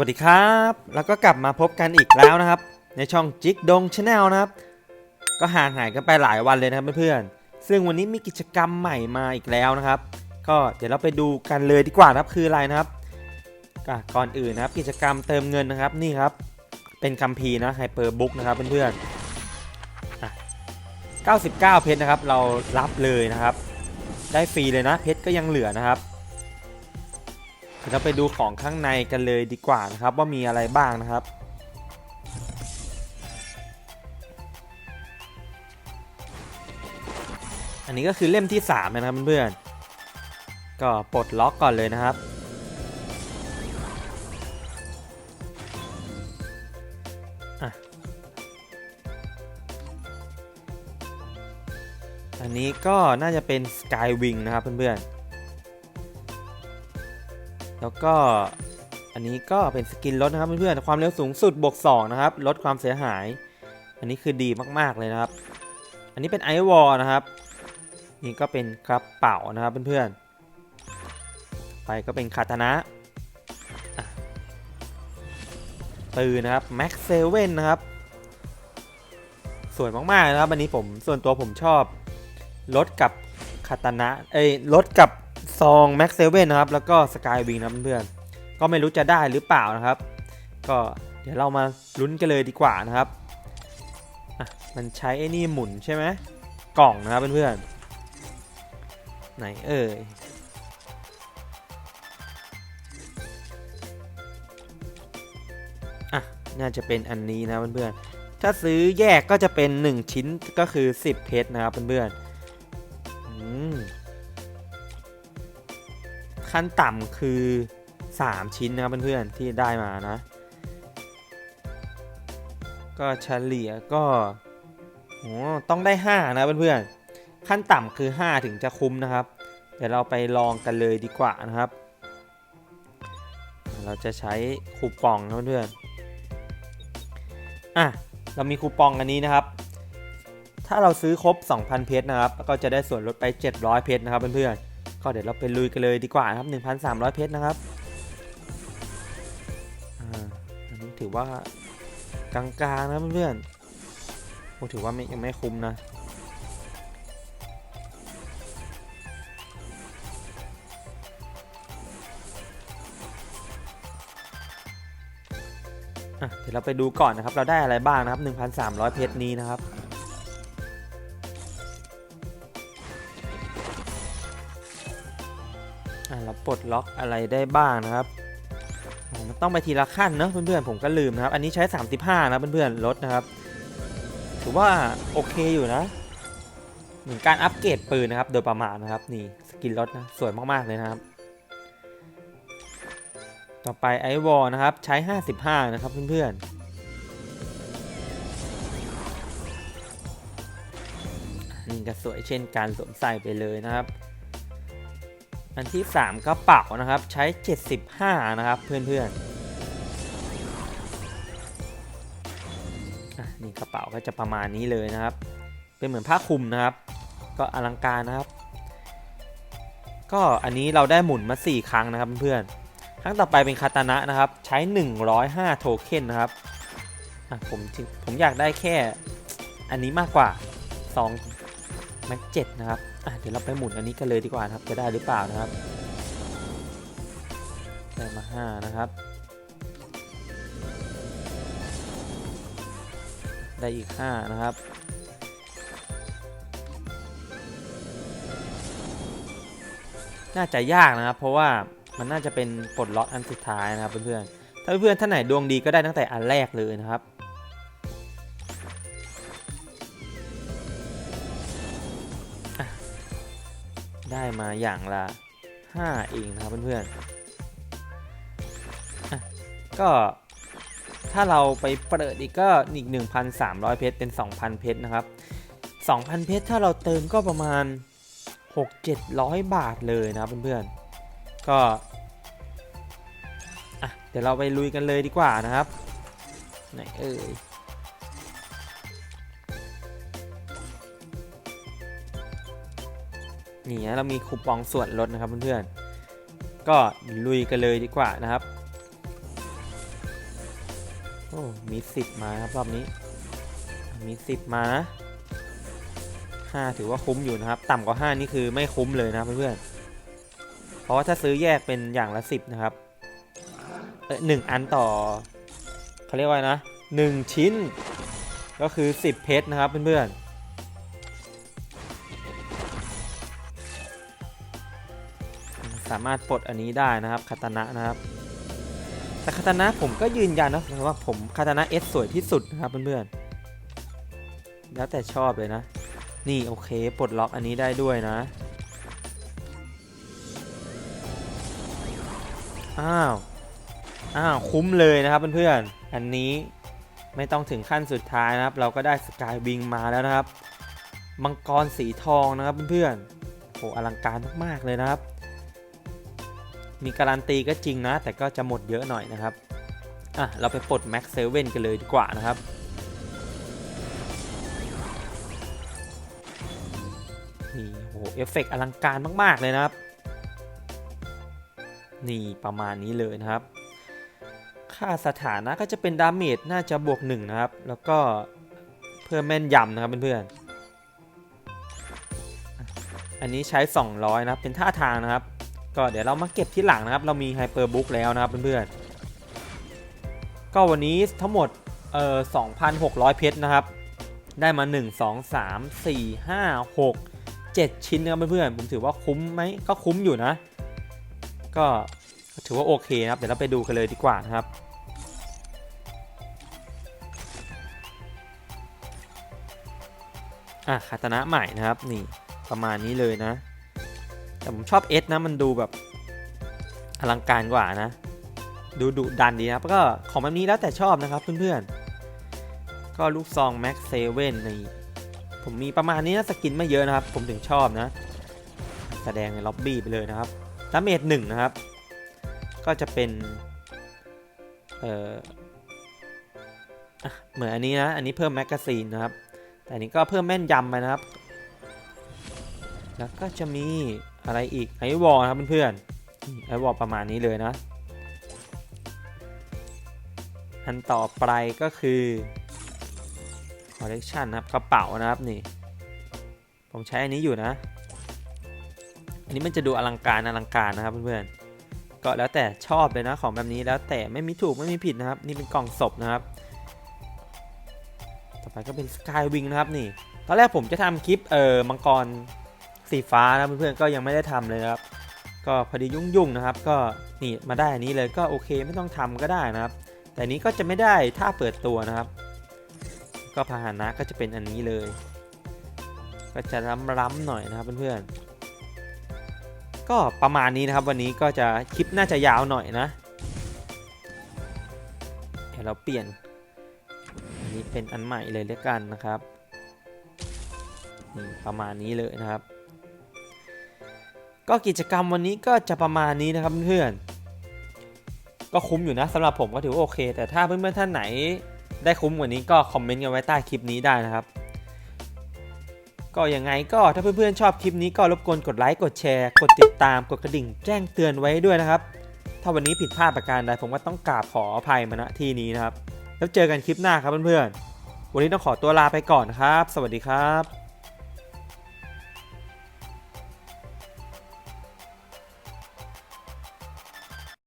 วัสดีครับ แล้วก็กลับมาพบกันอีกแล้วนะครับ ในช่องจิกดงชาแนลนะครับ ก็ห่างหายกันไปหลายวันเลยนะครับเพื่อนๆซึ่งวันนี้มีกิจกรรมใหม่มาอีกแล้วนะครับ ก็เดี๋ยวเราไปดูกันเลยดีกว่านะครับคืออะไรนะครับก่อนอื่นนะครับ กิจกรรมเติมเงินนะครับนี่ครับ เป็นคัมภีร์นะไฮเปอร์บุ๊กนะครับเพื่อนๆ99 เพชรนะครับ เรารับเลยนะครับ ได้ฟรีเลยนะเพชรก็ยังเหลือนะครับ เราไปดูของข้างในกันเลยดีกว่านะครับ ว่ามีอะไรบ้างนะครับ อันนี้ก็คือเล่มที่3นะครับเพื่อนๆก็ปลดล็อกก่อนเลยนะครับอันนี้ก็น่าจะเป็น Skywing นะครับเพื่อนๆ แล้วก็อันนี้ก็เป็นสกินลดนะครับเพื่อนๆความเร็วสูงสุดบวก2นะครับลดความเสียหาย อันนี้คือดีมากๆเลยนะครับ อันนี้เป็นไอวอลนะครับ นี่ก็เป็นกระเป๋านะครับเพื่อนๆไปก็เป็นคาตนะอะปืนนะครับแม็กเซเว่นนะครับสวยมากๆนะครับอันนี้ผมส่วนตัวผมชอบรถกับคาตนะเอ้ยรถกับ ซองแม็กเซเว่นนะครับ แล้วก็สกายวิงนะเพื่อนๆก็ไม่รู้จะได้หรือเปล่านะครับ ก็เดี๋ยวเรามาลุ้นกันเลยดีกว่านะครับมันใช้ไอ้นี่หมุนใช่ไหมกล่องนะครับเพื่อนๆไหนเอ่ยอะน่าจะเป็นอันนี้นะเพื่อนๆถ้าซื้อแยกก็จะเป็น 1 ชิ้นก็คือ 10 เพชรนะครับเพื่อนๆ ขั้นต่ำคือ 3 ชิ้นนะครับเพื่อนๆที่ได้มานะ ก็เฉลี่ยก็โอ้ต้องได้ 5 นะเพื่อนๆขั้นต่ำคือ 5 ถึงจะคุ้มนะครับ เดี๋ยวเราไปลองกันเลยดีกว่านะครับ เราจะใช้คูปองนะเพื่อนๆอะเรามีคูปองอันนี้นะครับ ถ้าเราซื้อครบ 2,000 เพชรนะครับ ก็จะได้ส่วนลดไป 700 เพชรนะครับเพื่อนๆ ก็เดี๋ยวเราไปลุยกันเลยดีกว่านะครับ 1,300 เพชรนะครับอ่าอันนี้ถือว่ากลางๆนะเพื่อนๆโอ้ถือว่ายังไม่คุ้มนะอะเดี๋ยวเราไปดูก่อนนะครับ เราได้อะไรบ้างนะครับ 1,300 เพชรนี้นะครับ ปลดล็อกอะไรได้บ้างนะครับมันต้องไปทีละขั้นเนอะเพื่อนๆผมก็ลืมนะครับ อันนี้ใช้ 35 นะเพื่อนๆลดนะครับ ถือว่าโอเคอยู่นะเหมือนการอัปเกรดปืนนะครับ โดยประมาณนะครับ นี่สกินลดนะสวยมากๆเลยนะครับ ต่อไปไอวอลนะครับใช้ 55 นะครับเพื่อนๆนี่ก็สวยเช่นการสวมใส่ไปเลยนะครับ อันที่ 3 กระเป๋านะครับใช้ 75 นะครับเพื่อนๆนี่กระเป๋าก็จะประมาณนี้เลยนะครับ เป็นเหมือนผ้าคลุมนะครับ ก็อลังการนะครับ ก็อันนี้เราได้หมุนมา 4 ครั้งนะครับเพื่อนๆครั้งต่อไปเป็นคาตานะนะครับ ใช้ 105 โทเค็นนะครับผมผมอยากได้แค่อันนี้มากกว่า2แม็กเจ็ดนะครับ เดี๋ยวเราไปหมุนอันนี้กันเลยดีกว่าครับ จะได้หรือเปล่านะครับ ได้มา5นะครับ ได้อีก 5 นะครับ น่าจะยากนะครับ เพราะว่ามันน่าจะเป็นปลดล็อกอันสุดท้ายนะครับเพื่อนๆ ถ้าเพื่อนๆท่านไหนดวงดีก็ได้ตั้งแต่อันแรกเลยนะครับ ได้มาอย่างละ 5 เองนะครับเพื่อนๆอะก็ถ้าเราไปเปิดอีกก็อีก 1,300 เพชรเป็น 2,000 เพชรนะครับ 2,000 เพชรถ้าเราเติมก็ประมาณ 6-700 บาทเลยนะครับเพื่อนๆ ก็อะเดี๋ยวเราไปลุยกันเลยดีกว่านะครับ ไหนเอ่ย นี่นะเรามีคูปองส่วนลดนะครับเพื่อนๆก็ลุยกันเลยดีกว่านะครับอ้มีสิบมาครับรอบนี้ มีสิบมานะห้าถือว่าคุ้มอยู่นะครับ ต่ำกว่าห้านี่คือไม่คุ้มเลยนะเพื่อนๆเพราะว่าถ้าซื้อแยกเป็นอย่างละสิบนะครับเอ้หนึ่งอันต่อเขาเรียกว่านะหนึ่งชิ้น ก็คือ10เพชรนะครับเพื่อนๆ สามารถปลดอันนี้ได้นะครับคาตานะนะครับแต่คาตานะผมก็ยืนยันนะว่าผมคาตานะเอสสวยที่สุดนะครับเพื่อนๆแล้วแต่ชอบเลยนะ นี่โอเคปลดล็อกอันนี้ได้ด้วยนะอ้าวอ้าวคุ้มเลยนะครับเพื่อนๆอันนี้ไม่ต้องถึงขั้นสุดท้ายนะครับ เราก็ได้สกายวิงมาแล้วนะครับมังกรสีทองนะครับเพื่อนๆโหอลังการมากๆเลยนะครับ มีการันตีก็จริงนะ แต่ก็จะหมดเยอะหน่อยนะครับ อะ เราไปปลดแม็กเซเว่นกันเลยดีกว่านะครับ นี่โหเอฟเฟกต์อลังการมาก ๆ เลยนะครับ นี่ประมาณนี้เลยนะครับ ค่าสถานะก็จะเป็นดาเมจน่าจะบวกหนึ่งนะครับ แล้วก็เพื่อแม่นยำนะครับเพื่อนๆอันนี้ใช้ 200 นะครับ เป็นท่าทางนะครับ ก็เดี๋ยวเรามาเก็บที่หลังนะครับ เรามีไฮเปอร์บุ๊กแล้วนะครับเพื่อนๆ ก็วันนี้ทั้งหมดเอ่อ2,600 เพชรนะครับ ได้มา 1 2 3 4 5 6 7 ชิ้นนะครับเพื่อนๆ ผมถือว่าคุ้มไหมก็คุ้มอยู่นะ ก็ถือว่าโอเคนะครับ เดี๋ยวเราไปดูกันเลยดีกว่านะครับอะคาตานะใหม่นะครับนี่ประมาณนี้เลยนะ แต่ผมชอบเอสนะมันดูแบบอลังการกว่านะ ดูดุดันดีนะครับก็ของแบบนี้แล้วแต่ชอบนะครับเพื่อนๆ ก็ลูกซอง Max 7นี่ผมมีประมาณนี้นะสกินไม่เยอะนะครับ ผมถึงชอบนะ แสดงในล็อบบี้ไปเลยนะครับดาเมจหนึ่งนะครับ ก็จะเป็น เอ่อเหมือนอันนี้นะ อันนี้เพิ่มแมกกาซีนนะครับ แต่อันนี้ก็เพิ่มแม่นยำไปนะครับ แล้วก็จะมี อะไรอีกไอวอลครับเพื่อนๆไอวอลประมาณนี้เลยนะ อันต่อไปก็คือคอลเลกชันนะครับกระเป๋านะครับนี่ ผมใช้อันนี้อยู่นะ อันนี้มันจะดูอลังการอลังการนะครับเพื่อนๆก็แล้วแต่ชอบเลยนะของแบบนี้แล้วแต่ไม่มีถูกไม่มีผิดนะครับ นี่เป็นกล่องศพนะครับ ต่อไปก็เป็นสกายวิงนะครับนี่ตอนแรกผมจะทำคลิปเออมังกร สีฟ้านะเพื่อนๆก็ยังไม่ได้ทำเลยนะครับ ก็พอดียุ่งๆนะครับ ก็นี่มาได้อันนี้เลยก็โอเคไม่ต้องทำก็ได้นะครับ แต่นี้ก็จะไม่ได้ถ้าเปิดตัวนะครับ ก็พาหนะก็จะเป็นอันนี้เลย ก็จะล้ำๆหน่อยนะครับเพื่อนๆก็ประมาณนี้นะครับ วันนี้ก็จะคลิปน่าจะยาวหน่อยนะเดี๋ยวเราเปลี่ยนอันนี้เป็นอันใหม่เลยแล้วกันนะครับประมาณนี้เลยนะครับ ก็กิจกรรมวันนี้ก็จะประมาณนี้นะครับเพื่อนก็คุ้มอยู่นะสำหรับผมก็ถือว่าโอเค แต่ถ้าเพื่อนๆท่านไหนได้คุ้มกว่านี้ก็คอมเมนต์กันไว้ใต้คลิปนี้ได้นะครับ ก็ยังไงก็ถ้าเพื่อนๆชอบคลิปนี้ก็รบกวนกดไลค์กดแชร์กดติดตามกดกระดิ่ง แจ้งเตือนไว้ด้วยนะครับ ถ้าวันนี้ผิดพลาดประการใดผมก็ต้องกราบขออภัยมาณที่นี้นะครับ แล้วเจอกันคลิปหน้าครับเพื่อนๆวันนี้ต้องขอตัวลาไปก่อนครับ สวัสดีครับ